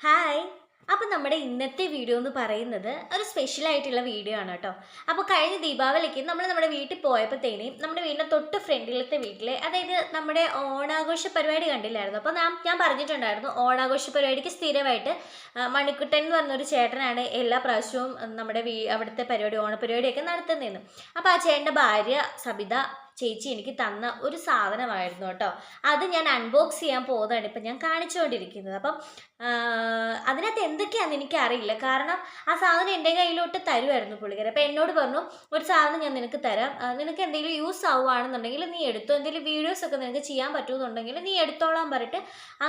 Hi അപ്പോൾ നമ്മുടെ ഇന്നത്തെ വീഡിയോ എന്ന് പറയുന്നത് ഒരു സ്പെഷ്യൽ ആയിട്ടുള്ള വീഡിയോ ആണ് കേട്ടോ. അപ്പോൾ കഴിഞ്ഞ ദീപാവലിക്ക് നമ്മൾ നമ്മുടെ വീട്ടിൽ പോയപ്പോഴത്തേനും നമ്മുടെ വീടിന്റെ തൊട്ട് ഫ്രണ്ടിലത്തെ വീട്ടിലെ അതായത് നമ്മുടെ ഓണാഘോഷ പരിപാടി കണ്ടില്ലായിരുന്നു. അപ്പോൾ ഞാൻ ഞാൻ പറഞ്ഞിട്ടുണ്ടായിരുന്നു ഓണാഘോഷ പരിപാടിക്ക് സ്ഥിരമായിട്ട് മണിക്കുട്ടൻ എന്ന് പറഞ്ഞൊരു ചേട്ടനാണ് എല്ലാ പ്രാവശ്യവും നമ്മുടെ വീ അവിടുത്തെ പരിപാടി ഓണപരിപാടിയൊക്കെ നടത്തുന്നതെന്ന്. അപ്പോൾ ആ ചേട്ടന്റെ ഭാര്യ സബിത ചേച്ചി എനിക്ക് തന്ന ഒരു സാധനമായിരുന്നു കേട്ടോ. അത് ഞാൻ അൺബോക്സ് ചെയ്യാൻ പോകുന്നതാണ് ഇപ്പം ഞാൻ കാണിച്ചുകൊണ്ടിരിക്കുന്നത്. അപ്പം അതിനകത്ത് എന്തൊക്കെയാണെന്ന് എനിക്കറിയില്ല. കാരണം ആ സാധനം എന്റെ കയ്യിലോട്ട് തരുമായിരുന്നു പുള്ളിക്കാരൻ അപ്പം എന്നോട് പറഞ്ഞു ഒരു സാധനം ഞാൻ നിനക്ക് തരാം. നിനക്ക് എന്തെങ്കിലും യൂസ് ആവുകയാണെന്നുണ്ടെങ്കിൽ നീ എടുത്തോ. എന്തെങ്കിലും വീഡിയോസ് ഒക്കെ നിനക്ക് ചെയ്യാൻ പറ്റുമെന്നുണ്ടെങ്കിൽ നീ എടുത്തോളാൻ പറഞ്ഞിട്ട്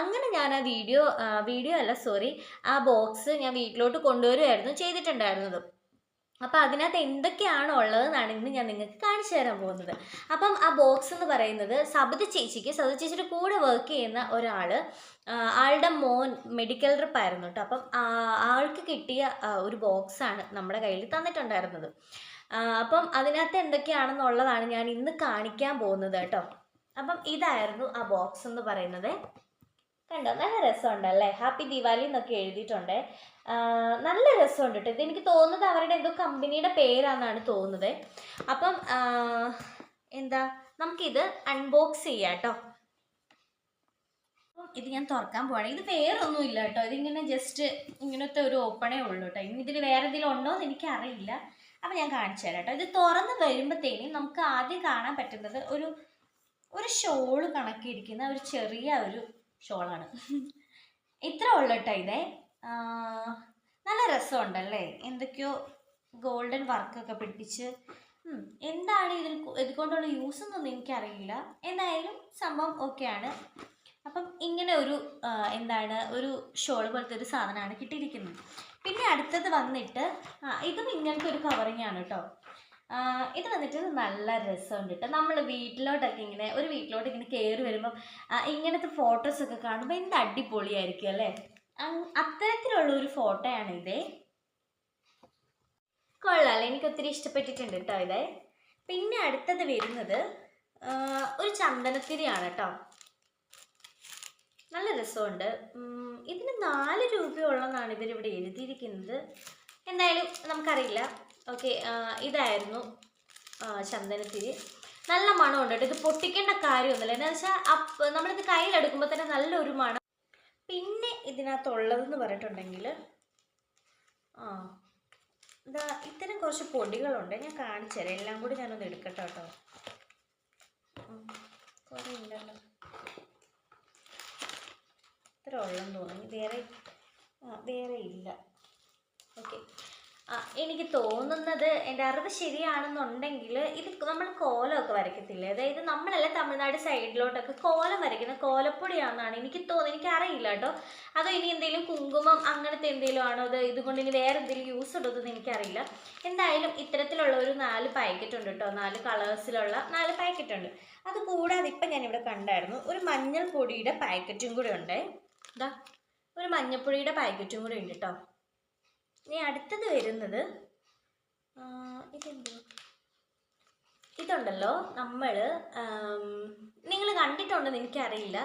അങ്ങനെ ഞാൻ ആ വീഡിയോ വീഡിയോ അല്ല സോറി ആ ബോക്സ് ഞാൻ വീട്ടിലോട്ട് കൊണ്ടുവരുമായിരുന്നു ചെയ്തിട്ടുണ്ടായിരുന്നത്. അപ്പം അതിനകത്ത് എന്തൊക്കെയാണ് ഉള്ളതെന്നാണ് ഇന്ന് ഞാൻ നിങ്ങൾക്ക് കാണിച്ചു തരാൻ പോകുന്നത്. അപ്പം ആ ബോക്സ് എന്ന് പറയുന്നത് സബിത ചേച്ചിക്ക് സബിത ചേച്ചിയുടെ കൂടെ വർക്ക് ചെയ്യുന്ന ഒരാൾ ആളുടെ മോൻ മെഡിക്കൽ റിപ്പായിരുന്നു കേട്ടോ അപ്പം ആൾക്ക് കിട്ടിയ ഒരു ബോക്സാണ് നമ്മുടെ കയ്യിൽ തന്നിട്ടുണ്ടായിരുന്നത്. അപ്പം അതിനകത്ത് എന്തൊക്കെയാണെന്നുള്ളതാണ് ഞാൻ ഇന്ന് കാണിക്കാൻ പോകുന്നത് കേട്ടോ അപ്പം ഇതായിരുന്നു ആ ബോക്സ് എന്ന് പറയുന്നത്. കണ്ടോ? നല്ല രസമുണ്ടല്ലേ? ഹാപ്പി ദിവാലി എന്നൊക്കെ എഴുതിയിട്ടുണ്ട്. നല്ല രസമുണ്ട് കേട്ടോ. ഇതെനിക്ക് തോന്നുന്നത് അവരുടെ എന്തോ കമ്പനിയുടെ പേരാണെന്നാണ് തോന്നുന്നത്. അപ്പം എന്താ നമുക്കിത് അൺബോക്സ് ചെയ്യാം കേട്ടോ. ഇത് ഞാൻ തുറക്കാൻ പോവാണ്. ഇത് വേറെ ഒന്നും ഇല്ല കേട്ടോ. ഇതിങ്ങനെ ജസ്റ്റ് ഇങ്ങനത്തെ ഒരു ഓപ്പണേ ഉള്ളൂ കേട്ടോ. ഇനി ഇതിൽ വേറെ എന്തെങ്കിലും ഉണ്ടോ എന്ന് എനിക്കറിയില്ല. അപ്പം ഞാൻ കാണിച്ചു തരാം കേട്ടോ. ഇത് തുറന്ന് വരുമ്പോഴത്തേനും നമുക്ക് ആദ്യം കാണാൻ പറ്റുന്നത് ഒരു ഒരു ഷോൾ കണക്കിയിരിക്കുന്ന ഒരു ചെറിയ ഒരു ഷോളാണ്. ഇത്ര ഉള്ളു കേട്ടോ ഇതേ. നല്ല രസമുണ്ടല്ലേ? എന്തൊക്കെയോ ഗോൾഡൻ വർക്കൊക്കെ പിടിപ്പിച്ച്. എന്താണ് ഇതിൽ ഇതുകൊണ്ടുള്ള യൂസ് എന്നൊന്നും എനിക്കറിയില്ല. എന്തായാലും സംഭവം ഓക്കെയാണ്. അപ്പം ഇങ്ങനെ ഒരു എന്താണ് ഒരു ഷോൾ പോലത്തെ ഒരു സാധനമാണ് കിട്ടിയിരിക്കുന്നത്. പിന്നെ അടുത്തത് വന്നിട്ട് ഇതും ഇങ്ങനത്തെ ഒരു കവറിങ് ആണ് കേട്ടോ ഇത് വന്നിട്ട് നല്ല രസമുണ്ട് കേട്ടോ നമ്മൾ വീട്ടിലോട്ടൊക്കെ ഇങ്ങനെ ഒരു വീട്ടിലോട്ട് ഇങ്ങനെ കയറി വരുമ്പം ഇങ്ങനത്തെ ഫോട്ടോസ് ഒക്കെ കാണുമ്പോൾ എന്ത് അടിപൊളിയായിരിക്കും അല്ലേ? അത്തരത്തിലുള്ള ഒരു ഫോട്ടോയാണ് ഇതേ. കൊള്ളാം എനിക്ക് ഒത്തിരി ഇഷ്ടപ്പെട്ടിട്ടുണ്ട് കേട്ടോ ഇതേ. പിന്നെ അടുത്തത് വരുന്നത് ഒരു ചന്ദനത്തിരിയാണ് കേട്ടോ നല്ല രസമുണ്ട്. ഇതിന് നാല് രൂപയുള്ളതാണ് ഇവരിവിടെ എഴുതിയിരിക്കുന്നത്. എന്തായാലും നമുക്കറിയില്ല. ഓക്കെ ഇതായിരുന്നു ചന്ദനത്തിരി. നല്ല മണം കേട്ടോ. ഇത് പൊട്ടിക്കേണ്ട കാര്യമൊന്നുമില്ല. എന്ന് വെച്ചാൽ നമ്മളിത് കയ്യിലെടുക്കുമ്പോൾ തന്നെ നല്ലൊരു മണം. പിന്നെ ഇതിനകത്തുള്ളതെന്ന് പറഞ്ഞിട്ടുണ്ടെങ്കിൽ ആ ഇതാ ഇത്തരം കുറച്ച് പൊടികളുണ്ട്. ഞാൻ കാണിച്ചു തരാം. എല്ലാം കൂടി ഞാനൊന്ന് എടുക്കട്ടെ കേട്ടോ. കുറേ ഉണ്ടല്ലോ. ഇത്ര ഉള്ളെന്ന് തോന്നുന്നു. വേറെ വേറെ ഇല്ല. ഓക്കെ. എനിക്ക് തോന്നുന്നത് എന്റെ അറിവ് ശരിയാണെന്നുണ്ടെങ്കിൽ ഇത് നമ്മൾ കോലമൊക്കെ വരയ്ക്കത്തില്ലേ? അതായത് നമ്മളല്ല തമിഴ്നാട് സൈഡിലോട്ടൊക്കെ കോലം വരയ്ക്കുന്ന കോലപ്പൊടിയാണെന്നാണ് എനിക്ക് തോന്നുന്നത്. എനിക്ക് അറിയില്ല കേട്ടോ. അതോ ഇനി എന്തെങ്കിലും കുങ്കുമം അങ്ങനത്തെ എന്തെങ്കിലും ആണോ? അത് ഇതുകൊണ്ട് ഇനി വേറെ എന്തെങ്കിലും യൂസ് ഉണ്ടോന്ന് എനിക്കറിയില്ല. എന്തായാലും ഇത്തരത്തിലുള്ള ഒരു നാല് പാക്കറ്റ് ഉണ്ട് കേട്ടോ. നാല് കളേഴ്സിലുള്ള നാല് പാക്കറ്റ് ഉണ്ട്. അത് കൂടാതെ ഇപ്പം ഞാനിവിടെ കണ്ടായിരുന്നു ഒരു മഞ്ഞൾ പൊടിയുടെ പാക്കറ്റും കൂടെ ഉണ്ട്. ഇതാ ഒരു മഞ്ഞൾപ്പൊടിയുടെ പാക്കറ്റും കൂടെ ഉണ്ട് കേട്ടോ. ഇനി അടുത്തത് വരുന്നത് ഇതെന്തോ? ഇതുണ്ടല്ലോ നമ്മൾ നിങ്ങൾ കണ്ടിട്ടുണ്ടെന്ന് എനിക്കറിയില്ല.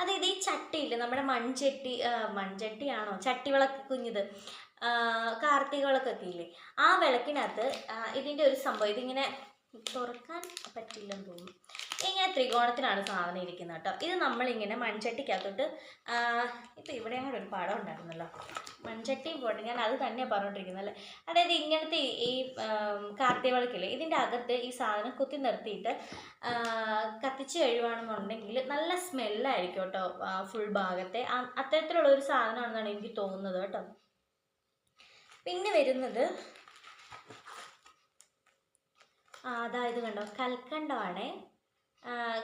അതായത് ഈ ചട്ടിയില്ലേ നമ്മുടെ മൺചട്ടി മൺചട്ടിയാണോ മൺചട്ടിയാണോ? ചട്ടിവിളക്ക് കുഞ്ഞത് കാർത്തിക വിളക്കൊക്കെ ഇല്ലേ? ആ വിളക്കിനകത്ത് ഇതിന്റെ ഒരു സംഭവം ഇതിങ്ങനെ തുറക്കാൻ പറ്റില്ലെന്ന് തോന്നുന്നു. ഇങ്ങനെ ത്രികോണത്തിലാണ് സാധനം ഇരിക്കുന്നത് കേട്ടോ. ഇത് നമ്മളിങ്ങനെ മൺചട്ടിക്കകത്തോട്ട് ഇപ്പം ഇവിടെ കൂടെ ഒരു പടം ഉണ്ടായിരുന്നല്ലോ. മൺചട്ടിയും പോട്ടെ ഞാൻ അത് തന്നെയാണ് പറഞ്ഞുകൊണ്ടിരിക്കുന്നത് അല്ലേ? അതായത് ഇങ്ങനത്തെ ഈ- കാർത്തിക വിളക്കില്ലേ ഇതിന്റെ അകത്ത് ഈ സാധനം കുത്തി നിർത്തിയിട്ട് കത്തിച്ച് കഴിയുവാണെന്നുണ്ടെങ്കിൽ നല്ല സ്മെല്ലായിരിക്കും കേട്ടോ ഫുൾ ഭാഗത്തെ. അത്തരത്തിലുള്ള ഒരു സാധനമാണെന്നാണ് എനിക്ക് തോന്നുന്നത് കേട്ടോ. പിന്നെ വരുന്നത് ആ അതായത് കണ്ടോ? കൽക്കണ്ടമാണ്.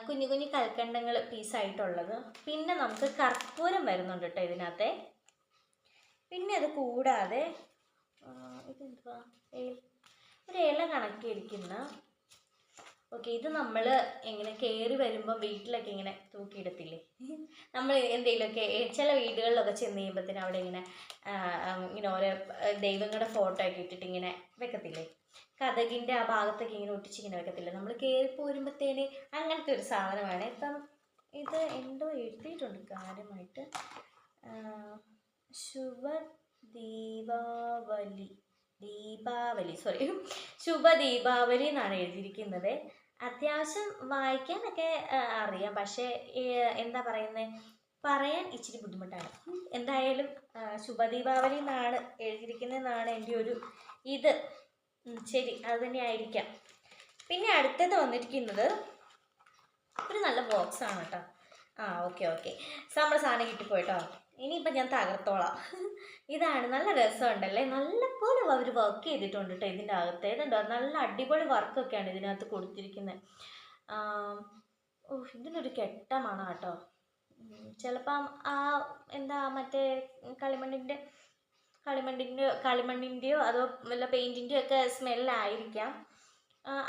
കുഞ്ഞു കുഞ്ഞു കൽക്കണ്ടങ്ങൾ പീസായിട്ടുള്ളത് പിന്നെ നമുക്ക് കർപ്പൂരം വരുന്നുണ്ട് കേട്ടോ ഇതിനകത്തെ. പിന്നെ അത് കൂടാതെ ഇതെന്തുവാ? ഒരു ഇല കണക്കിയിരിക്കുന്ന. ഓക്കെ ഇത് നമ്മൾ എങ്ങനെ കയറി വരുമ്പോൾ വീട്ടിലൊക്കെ ഇങ്ങനെ തൂക്കിയിടത്തില്ലേ? നമ്മൾ എന്തെങ്കിലുമൊക്കെ ചില വീടുകളിലൊക്കെ ചെന്ന് കഴിയുമ്പോഴത്തേനും അവിടെ ഇങ്ങനെ ഇങ്ങനെ ഓരോ ദൈവങ്ങളുടെ ഫോട്ടോ ഒക്കെ ഇട്ടിട്ട് ഇങ്ങനെ വെക്കത്തില്ലേ? കഥകിന്റെ ആ ഭാഗത്തൊക്കെ ഇങ്ങനെ ഒട്ടിച്ചിങ്ങനെ വെക്കത്തില്ല? നമ്മൾ കയറി പോരുമ്പോഴത്തേന് അങ്ങനത്തെ ഒരു സാധനമാണ്. ഇപ്പം ഇത് എന്തോ എഴുതിയിട്ടുണ്ട് കാര്യമായിട്ട്. ശുഭ ദീപാവലി ദീപാവലി സോറി ശുഭ ദീപാവലി എന്നാണ് എഴുതിയിരിക്കുന്നത്. അത്യാവശ്യം വായിക്കാനൊക്കെ അറിയാം. പക്ഷേ എന്താ പറയുന്നത് പറയാൻ ഇച്ചിരി ബുദ്ധിമുട്ടാണ്. എന്തായാലും ശുഭ ദീപാവലി എന്നാണ് എഴുതിയിരിക്കുന്നതെന്നാണ് എന്റെ ഒരു ഇത്. ശരി അത് തന്നെ ആയിരിക്കാം. പിന്നെ അടുത്തത് വന്നിരിക്കുന്നത് ഒരു നല്ല ബോക്സ് ആണ് കേട്ടോ. ആ ഓക്കെ ഓക്കെ നമ്മുടെ സാധനം കിട്ടിപ്പോയിട്ടോ? ഇനിയിപ്പോൾ ഞാൻ തകർത്തോളാം. ഇതാണ് നല്ല രസമുണ്ടല്ലേ? നല്ലപോലെ അവർ വർക്ക് ചെയ്തിട്ടുണ്ട് കേട്ടോ ഇതിന്റെ അകത്ത്. ഏതുണ്ടോ നല്ല അടിപൊളി വർക്കൊക്കെയാണ് ഇതിനകത്ത് കൊടുത്തിരിക്കുന്നത്. ഓ ഇതിനൊരു കെട്ടമാണ് കേട്ടോ ചിലപ്പം ആ എന്താ മറ്റേ കളിമണ്ണിന്റെ കളിമണ്ണിന്റെ കളിമണ്ണിന്റെയോ അതോ വല്ല പെയിന്റിന്റെയോ ഒക്കെ സ്മെല്ലായിരിക്കാം.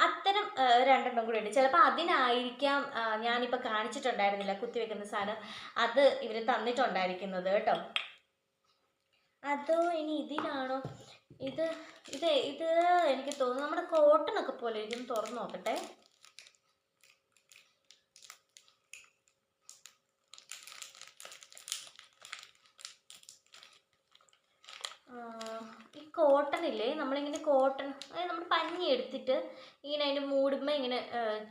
അത്തരം രണ്ടെണ്ണം കൂടി ഉണ്ട്. ചിലപ്പോൾ അതിനായിരിക്കാം ഞാനിപ്പോൾ കാണിച്ചിട്ടുണ്ടായിരുന്നില്ല കുത്തിവെക്കുന്ന സാധനം. അത് ഇവർ തന്നിട്ടുണ്ടായിരിക്കുന്നത് കേട്ടോ. അതോ ഇനി ഇതിനാണോ? ഇത് ഇത് ഇത് എനിക്ക് തോന്നുന്നു നമ്മുടെ കോട്ടൺ ഒക്കെ പോലെ ഇരിക്കും തുറന്നു നോക്കട്ടെ. ഈ കോട്ടൺ ഇല്ലേ നമ്മളിങ്ങനെ കോട്ടൺ അതായത് നമ്മൾ പഞ്ഞി എടുത്തിട്ട് ഇങ്ങനെ അതിന്റെ മൂടുമ്പോൾ ഇങ്ങനെ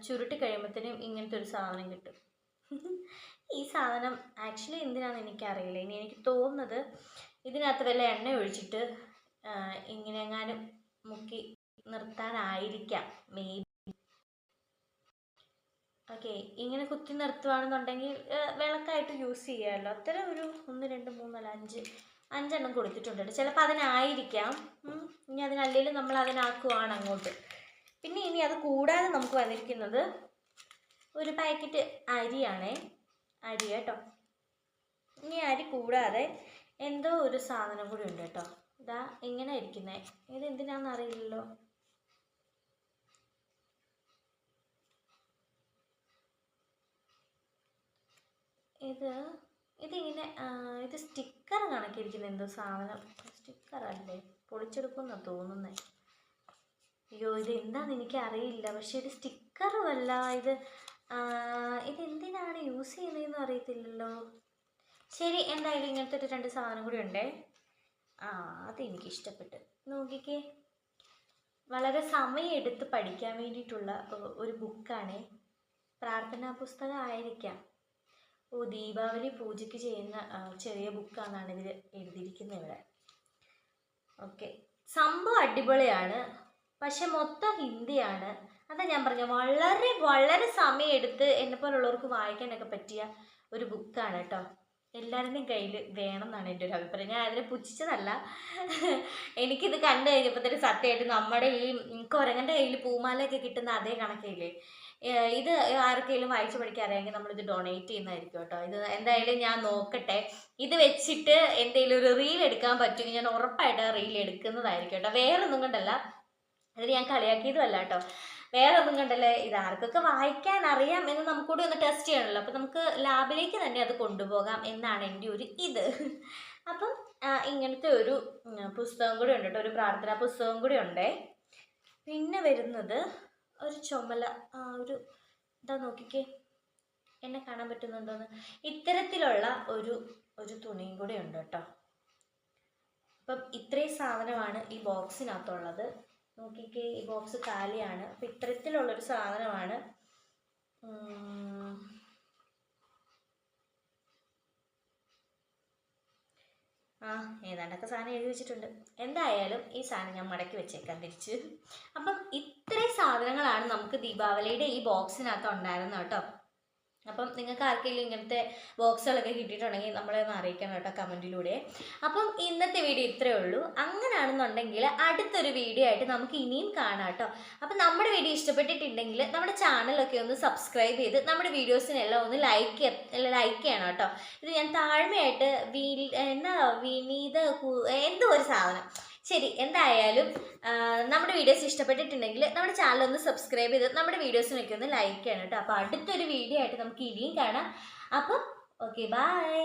ചുരുട്ടി കഴിയുമ്പോഴത്തേനും ഇങ്ങനത്തെ ഒരു സാധനം കിട്ടും. ഈ സാധനം ആക്ച്വലി എന്തിനാണെന്ന് എനിക്കറിയില്ല. ഇനി എനിക്ക് തോന്നുന്നത് ഇതിനകത്ത് വല്ല എണ്ണ ഒഴിച്ചിട്ട് ഇങ്ങനെ എങ്ങാനും മുക്കി നിർത്താനായിരിക്കാം. മേ ഓക്കെ ഇങ്ങനെ കുത്തി നിർത്തുവാണെന്നുണ്ടെങ്കിൽ വിളക്കായിട്ട് യൂസ് ചെയ്യാമല്ലോ അത്തരം ഒരു ഒന്ന് രണ്ട് മൂന്ന് നാല് അഞ്ച് അഞ്ചെണ്ണം കൊടുത്തിട്ടുണ്ട് ചിലപ്പോൾ അതിനായിരിക്കാം. ഇനി അതിനല്ലെങ്കിലും നമ്മൾ അതിനാക്കുവാണ് അങ്ങോട്ട്. പിന്നെ ഇനി അത് കൂടാതെ നമുക്ക് വന്നിരിക്കുന്നത് ഒരു പാക്കറ്റ് അരിയാണേ. അരി കേട്ടോ. ഇനി അരി കൂടാതെ എന്തോ ഒരു സാധനം കൂടി ഉണ്ട് കേട്ടോ. ഇതാ ഇങ്ങനെ ഇരിക്കുന്നേ. ഇത് എന്തിനാണെന്ന് അറിയില്ലല്ലോ. ഇത് ഇതിങ്ങനെ ഇത് സ്റ്റിക്കർ കണക്കിരിക്കുന്ന എന്തോ സാധനം. സ്റ്റിക്കർ അല്ലേ? പൊളിച്ചെടുക്കുമെന്നാണ് തോന്നുന്നത് അയ്യോ ഇത് എന്താണെന്ന് എനിക്ക് അറിയില്ല പക്ഷേ ഇത് സ്റ്റിക്കറുമല്ല ഇത് ഇതെന്തിനാണ് യൂസ് ചെയ്യുന്നതെന്ന് അറിയത്തില്ലല്ലോ. ശരി എന്തായാലും ഇങ്ങനത്തെ ഒരു രണ്ട് സാധനം കൂടി ഉണ്ടേ. ആ അതെനിക്ക് ഇഷ്ടപ്പെട്ടു നോക്കിക്കേ. വളരെ സമയമെടുത്ത് പഠിക്കാൻ വേണ്ടിയിട്ടുള്ള ഒരു ബുക്കാണേ പ്രാർത്ഥനാ പുസ്തകം ആയിരിക്കാം. ഓ ദീപാവലി പൂജയ്ക്ക് ചെയ്യുന്ന ചെറിയ ബുക്കാണെന്നാണ് ഇതിൽ എഴുതിയിരിക്കുന്നത് ഇവിടെ. ഓക്കെ സംഭവം അടിപൊളിയാണ്. പക്ഷെ മൊത്തം ഹിന്ദിയാണ്. അതാ ഞാൻ പറഞ്ഞ വളരെ വളരെ സമയമെടുത്ത് എന്നെ പോലുള്ളവർക്ക് വായിക്കാനൊക്കെ പറ്റിയ ഒരു ബുക്കാണ് കേട്ടോ എല്ലാവരുടെയും കയ്യിൽ വേണം എന്നാണ് എന്റെ ഒരു അഭിപ്രായം. ഞാൻ അതിനെ പുച്ഛിച്ചതല്ല. എനിക്കിത് കണ്ടു കഴിഞ്ഞപ്പോഴത്തേക്ക് സത്യമായിട്ട് നമ്മുടെ ഈ കുരങ്ങന്റെ കയ്യിൽ പൂമാലയൊക്കെ കിട്ടുന്ന അതേ കണക്കില്ലേ? ഇത് ആർക്കെങ്കിലും വായിച്ചു പഠിക്കാൻ അറിയാമെങ്കിൽ നമ്മളിത് ഡൊണേറ്റ് ചെയ്യുന്നതായിരിക്കും കേട്ടോ. ഇത് എന്തായാലും ഞാൻ നോക്കട്ടെ. ഇത് വെച്ചിട്ട് എന്തെങ്കിലും ഒരു റീൽ എടുക്കാൻ പറ്റുമെങ്കിൽ ഞാൻ ഉറപ്പായിട്ട് ആ റീൽ എടുക്കുന്നതായിരിക്കും കേട്ടോ. വേറെ ഒന്നും കൊണ്ടല്ല. ഇത് ഞാൻ കളിയാക്കിയതുമല്ല കേട്ടോ. വേറെ ഒന്നും കണ്ടല്ലേ. ഇത് ആർക്കൊക്കെ വായിക്കാൻ അറിയാം എന്ന് നമുക്കൂടി ഒന്ന് ടെസ്റ്റ് ചെയ്യണമല്ലോ. അപ്പം നമുക്ക് ലാബിലേക്ക് തന്നെ അത് കൊണ്ടുപോകാം എന്നാണ് എന്റെ ഒരു ഇത്. അപ്പം ഇങ്ങനത്തെ ഒരു പുസ്തകം കൂടി ഉണ്ട് കേട്ടോ. ഒരു പ്രാർത്ഥനാ പുസ്തകം കൂടി ഉണ്ടേ. പിന്നെ വരുന്നത് ഒരു ചുമല ഒരു ഇതാ നോക്കിക്കേ. എന്നെ കാണാൻ പറ്റുന്നുണ്ടോന്ന്. ഇത്തരത്തിലുള്ള ഒരു ഒരു തുണിയും കൂടെ ഉണ്ട് കേട്ടോ. അപ്പം ഇത്രയും സാധനമാണ് ഈ ബോക്സിനകത്തുള്ളത്. നോക്കിക്കേ ഈ ബോക്സ് കാലിയാണ്. അപ്പം ഇത്തരത്തിലുള്ളൊരു സാധനമാണ്. ആ ഏതാണ്ടൊക്കെ സാധനം എഴുതി വെച്ചിട്ടുണ്ട്. എന്തായാലും ഈ സാധനം ഞാൻ മടക്കി വെച്ചേക്കാം തിരിച്ച്. അപ്പം ഇത്രയും സാധനങ്ങളാണ് നമുക്ക് ദീപാവലിയുടെ ഈ ബോക്സിനകത്ത് ഉണ്ടായിരുന്നത് കേട്ടോ. അപ്പം നിങ്ങൾക്ക് ആർക്കെങ്കിലും ഇങ്ങനത്തെ ബോക്സുകളൊക്കെ കിട്ടിയിട്ടുണ്ടെങ്കിൽ നമ്മളെ ഒന്ന് അറിയിക്കണം കേട്ടോ കമന്റിലൂടെ. അപ്പം ഇന്നത്തെ വീഡിയോ ഇത്രയേ ഉള്ളൂ. അങ്ങനെയാണെന്നുണ്ടെങ്കിൽ അടുത്തൊരു വീഡിയോ ആയിട്ട് നമുക്ക് ഇനിയും കാണാം കേട്ടോ. അപ്പം നമ്മുടെ വീഡിയോ ഇഷ്ടപ്പെട്ടിട്ടുണ്ടെങ്കിൽ നമ്മുടെ ചാനലൊക്കെ ഒന്ന് സബ്സ്ക്രൈബ് ചെയ്ത് നമ്മുടെ വീഡിയോസിനെല്ലാം ഒന്ന് ലൈക്ക് ലൈക്ക് ചെയ്യണം കേട്ടോ. ഇത് ഞാൻ താഴ്മയായിട്ട് വീ എന്നാ വിനീത എന്തോ ഒരു സാധനം. ശരി എന്തായാലും നമ്മുടെ വീഡിയോസ് ഇഷ്ടപ്പെട്ടിട്ടുണ്ടെങ്കിൽ നമ്മുടെ ചാനൽ ഒന്ന് സബ്സ്ക്രൈബ് ചെയ്ത് നമ്മുടെ വീഡിയോസിനൊക്കെ ഒന്ന് ലൈക്ക് ചെയ്യണം കേട്ടോ. അപ്പോൾ അടുത്തൊരു വീഡിയോ ആയിട്ട് നമുക്ക് ഇനിയും കാണാം. അപ്പം ഓക്കെ ബൈ